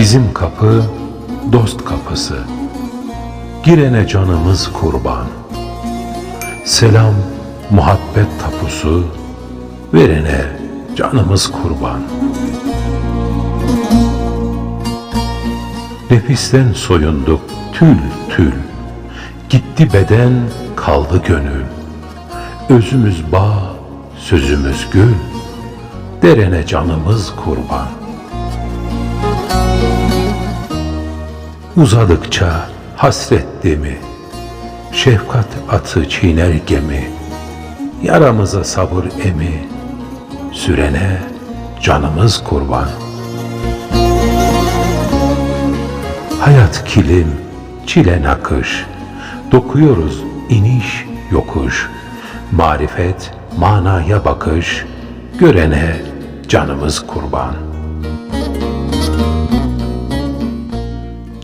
Bizim kapı dost kapısı. Girene canımız kurban. Selam muhabbet tapusu. Verene canımız kurban. Nefisten soyunduk tül tül. Gitti beden kaldı gönül. Özümüz bağ, sözümüz gül. Derene canımız kurban. Uzadıkça hasret demi, şefkat atı çiğner gemi, yaramıza sabır emi, sürene canımız kurban. Hayat kilim, çile nakış, dokuyoruz iniş yokuş, marifet manaya bakış, görene canımız kurban.''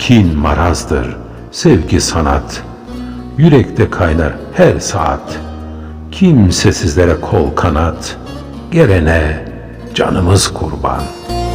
Kin marazdır, sevgi sanat. Yürekte kaynar her saat. Kimsesizlere kol kanat. Gelene canımız kurban.''